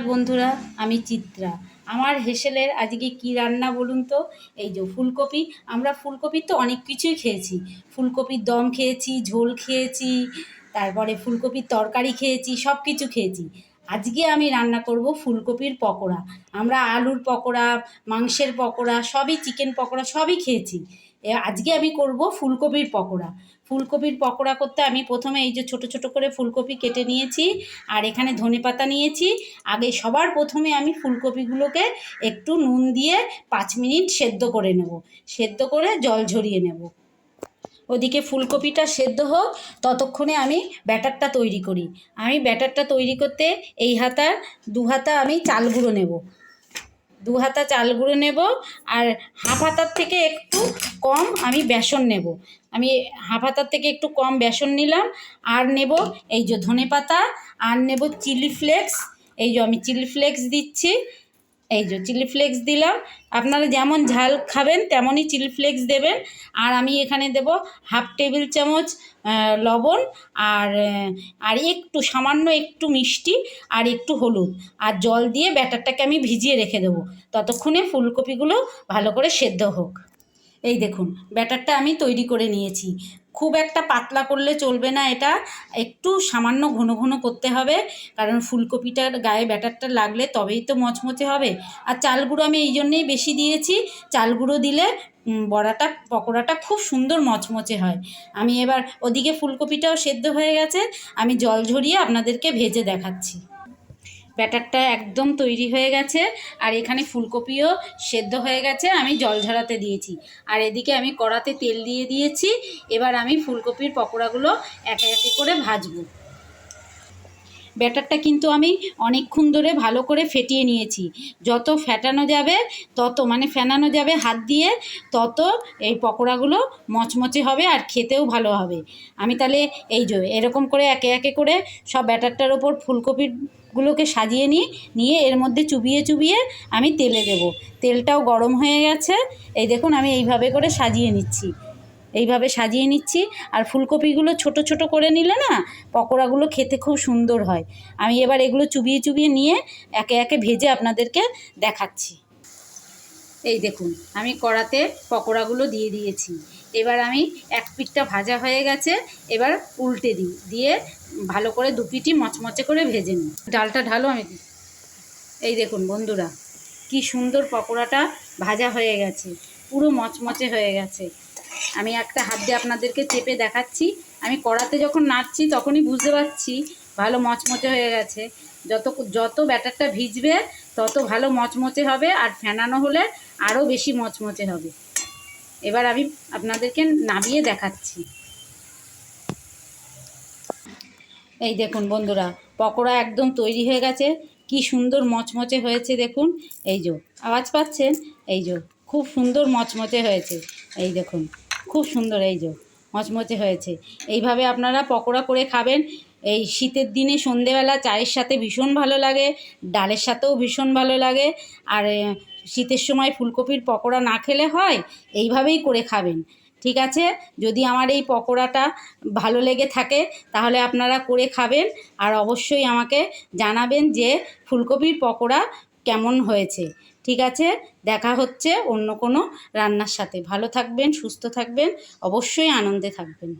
বন্ধুরা, আমি চিত্রা। আমার হেসেলের আজকে কি রান্না বলুন তো? এই যে ফুলকপি, আমরা ফুলকপির তো অনেক কিছুই খেয়েছি। ফুলকপির দম খেয়েছি, ঝোল খেয়েছি, তারপরে ফুলকপির তরকারি খেয়েছি সব কিছু খেয়েছি। আজকে আমি রান্না করব ফুলকপির পকোড়া। আমরা আলুর পকোড়া, মাংসের পকোড়া, সবই চিকেন পকোড়া, সবই খেয়েছি। আজকে আমি করব ফুলকপির পকোড়া। ফুলকপির পকোড়া করতে আমি প্রথমে এই যে ছোট ছোট করে ফুলকপি কেটে নিয়েছি, আর এখানে ধনেপাতা নিয়েছি। আগে সবার প্রথমে আমি ফুলকপিগুলোকে একটু নুন দিয়ে পাঁচ মিনিট সেদ্ধ করে নেব। সেদ্ধ করে জল ঝরিয়ে নেব। ওদিকে ফুলকপিটা সেদ্ধ হোক, ততক্ষণে আমি ব্যাটারটা তৈরি করি। আমি ব্যাটারটা তৈরি করতে এই হাতা দু হাতা আমি চাল গুঁড়ো নেব। দু হাতা চাল গুঁড়ো নেব আর হাফ হাতার থেকে একটু কম আমি বেসন নেব। আমি হাফ হাতার থেকে একটু কম বেসন নিলাম। আর নেব এই যে ধনে পাতা আর নেব চিলি ফ্লেক্স। এই যে আমি চিলি ফ্লেক্স দিচ্ছি। এই যে চিলি ফ্লেক্স দিলাম। আপনারা যেমন ঝাল খাবেন, তেমনই চিলি ফ্লেক্স দেবেন। আর আমি এখানে দেব হাফ টেবিল চামচ লবণ আর আর একটু, সামান্য একটু মিষ্টি আর একটু হলুদ। আর জল দিয়ে ব্যাটারটাকে আমি ভিজিয়ে রেখে দেবো। ততক্ষণে ফুলকপিগুলো ভালো করে সেদ্ধ হোক। এই দেখুন, ব্যাটারটা আমি তৈরি করে নিয়েছি। খুব একটা পাতলা করলে চলবে না এটা। একটু সামান্য ঘন ঘন করতে হবে, কারণ ফুলকপিটার গায়ে ব্যাটারটা লাগলে তবেই তো মচমচে হবে। আর চাল গুঁড়ো আমি এই জন্যেই বেশি দিয়েছি চাল গুঁড়ো দিলে বড়াটা, পকোড়াটা খুব সুন্দর মচমচে হয়। আমি এবার ওদিকে ফুলকপিটাও সেদ্ধ হয়ে গেছে, আমি জল ঝরিয়ে আপনাদেরকে ভেজে দেখাচ্ছি। ব্যাটারটা একদম তৈরি হয়ে গেছে, আর এখানে ফুলকপিও সেদ্ধ হয়ে গেছে, আমি জল ঝরাতে দিয়েছি। আর এদিকে আমি কড়াতে তেল দিয়ে দিয়েছি, এবার আমি ফুলকপির পকোড়াগুলো একে একে করে ভাজবো। ব্যাটারটা কিন্তু আমি অনেকক্ষণ ধরে ভালো করে ফেটিয়ে নিয়েছি। যত ফেটানো যাবে, তত মানে ফেনানো যাবে হাত দিয়ে, তত এই পকোড়াগুলো মচমচে হবে আর খেতেও ভালো হবে। আমি তাহলে এই যে এরকম করে একে একে করে সব ব্যাটারটার ওপর ফুলকপিগুলোকে সাজিয়ে নিই, নিয়ে এর মধ্যে চুবিয়ে চুবিয়ে আমি তেলে দেবো। তেলটাও গরম হয়ে গেছে। এই দেখুন আমি এইভাবে করে সাজিয়ে নিচ্ছি। এইভাবে সাজিয়ে নিচ্ছি। আর ফুলকপিগুলো ছোট ছোট করে নিলে না, পকোড়াগুলো খেতে খুব সুন্দর হয়। আমি এবার এগুলো চুবিয়ে চুবিয়ে নিয়ে একে একে ভেজে আপনাদেরকে দেখাচ্ছি। এই দেখুন, আমি কড়াতে পকোড়াগুলো দিয়ে দিয়েছি। এবার আমি এক পিঠটা ভাজা হয়ে গেছে, এবার উল্টে দিই। দিয়ে ভালো করে দু পিঠই মচমচে করে ভেজে নিই। ডালটা ঢালো আমি। এই দেখুন বন্ধুরা, কি সুন্দর পকোড়াটা ভাজা হয়ে গেছে, পুরো মচমচে হয়ে গেছে। আমি একটা হাত দিয়ে আপনাদেরকে চেপে দেখাচ্ছি। আমি কড়াতে যখন নাড়ছি তখনই বুঝতে পারছি ভালো মচমচে হয়ে গেছে। যত যত ব্যাটারটা ভিজবে, তত ভালো মচমচে হবে আর ফেনানো হলে আরও বেশি মচমচে হবে। এবার আমি আপনাদেরকে নামিয়ে দেখাচ্ছি। এই দেখুন বন্ধুরা, পকোড়া একদম তৈরি হয়ে গেছে। কি সুন্দর মচমচে হয়েছে দেখুন। এই যে, আওয়াজ পাচ্ছেন? এই যে, খুব সুন্দর মচমচে হয়েছে। এই দেখুন খুব সুন্দর এই যে, মচমচে হয়েছে। এইভাবে আপনারা পকোড়া করে খাবেন। এই শীতের দিনে সন্ধেবেলা চায়ের সাথে ভীষণ ভালো লাগে, ডালের সাথেও ভীষণ ভালো লাগে। আর শীতের সময় ফুলকপির পকোড়া না খেলে হয়, এইভাবেই করে খাবেন। ঠিক আছে? যদি আমার এই পকোড়াটা ভালো লেগে থাকে, তাহলে আপনারা করে খাবেন। আর অবশ্যই আমাকে জানাবেন যে ফুলকপির পকোড়া কেমন হয়েছে। ঠিক আছে? দেখা হচ্ছে অন্য কোনো রান্নার সাথে। ভালো থাকবেন, সুস্থ থাকবেন, অবশ্যই আনন্দে থাকবেন।